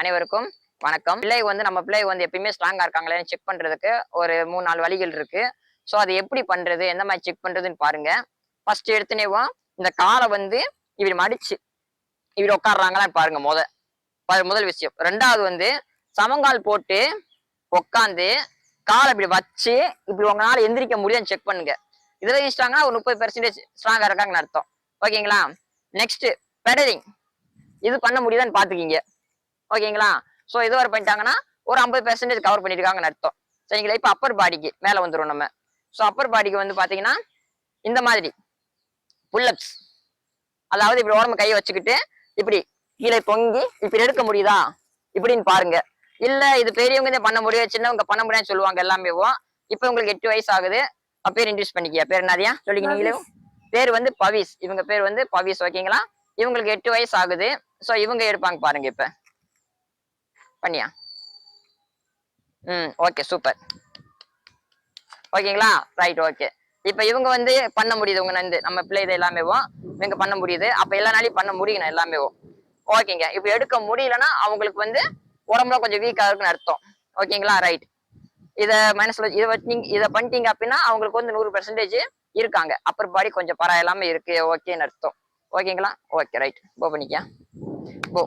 அனைவருக்கும் வணக்கம். பிள்ளை வந்து நம்ம பிள்ளை வந்து எப்பயுமே ஸ்ட்ராங்கா இருக்காங்களேன்னு செக் பண்றதுக்கு ஒரு மூணு நாலு வழிகள் இருக்கு. ஸோ அதை எப்படி பண்றது எந்த மாதிரி செக் பண்றதுன்னு பாருங்க. ஃபர்ஸ்ட் எடுத்துனேவும் இந்த காலை வந்து இப்படி மடிச்சு இப்படி உட்காடுறாங்களான்னு பாருங்க முத முதல் விஷயம். ரெண்டாவது வந்து சமங்கால் போட்டு உட்காந்து காலை இப்படி வச்சு இப்படி உங்களால எந்திரிக்க முடியும்னு செக் பண்ணுங்க. இதுல ஸ்ட்ராங்கா ஒரு முப்பது பெர்சன்டேஜ் ஸ்ட்ராங்கா இருக்காங்கன்னு அர்த்தம். ஓகேங்களா நெக்ஸ்ட் பெடலிங் இது பண்ண முடியுதான்னு பாத்துக்கிங்க ஓகேங்களா? ஸோ இது வரை பண்ணிட்டாங்கன்னா ஒரு ஐம்பது பெர்சன்டேஜ் கவர் பண்ணியிருக்காங்கன்னு அர்த்தம். சரிங்களா? இப்போ அப்பர் பாடிக்கு மேலே வந்துடும் நம்ம. ஸோ அப்பர் பாடிக்கு வந்து பார்த்தீங்கன்னா இந்த மாதிரி. புல்லப்ஸ் அதாவது இப்படி உடம்பு கையை வச்சுக்கிட்டு இப்படி கீழே தொங்கி இப்படி எடுக்க முடியுதா? இப்படின்னு பாருங்க. இல்ல இது பெரியவங்க தான் பண்ண முடியும் சின்னவங்க பண்ண முடியாதுன்னு சொல்லுவாங்க எல்லாமே. இப்போ உங்களுக்கு எட்டு வயசு ஆகுது. பேர் இன்ட்ரடியூஸ் பண்ணிக்க பேர் என்னதியா சொல்லிக்க நீங்களே பேர் வந்து பவிஸ். இவங்க பேர் வந்து பவிஸ் ஓகேங்களா? இவங்களுக்கு எட்டு வயசு ஆகுது. ஸோ இவங்க எடுப்பாங்க பாருங்க இப்ப. பண்ணியா? ம் ஓகே சூப்பர் ஓகேங்களா? ரைட் ஓகே இப்போ இவங்க வந்து பண்ண முடியுது உங்க நந்து நம்ம பிள்ளை இதை எல்லாமேவும் இவங்க பண்ண முடியுது. அப்ப எல்லா நாளையும் பண்ண முடியணும் எல்லாமேவும் ஓகேங்க. இப்போ எடுக்க முடியலன்னா அவங்களுக்கு வந்து உடம்புல கொஞ்சம் வீக்காக இருக்குன்னு அர்த்தம். ஓகேங்களா? ரைட் இத மனசுல இதை வச்சீங்க இதை பண்ணிட்டீங்க அப்படின்னா அவங்களுக்கு வந்து நூறு பெர்சன்டேஜ் இருக்காங்க. அப்பர் பாடி கொஞ்சம் பரவாயில்லாம இருக்கு. ஓகேன்னு அர்த்தம். ஓகேங்களா? ஓகே ரைட் போ பண்ணிக்க போ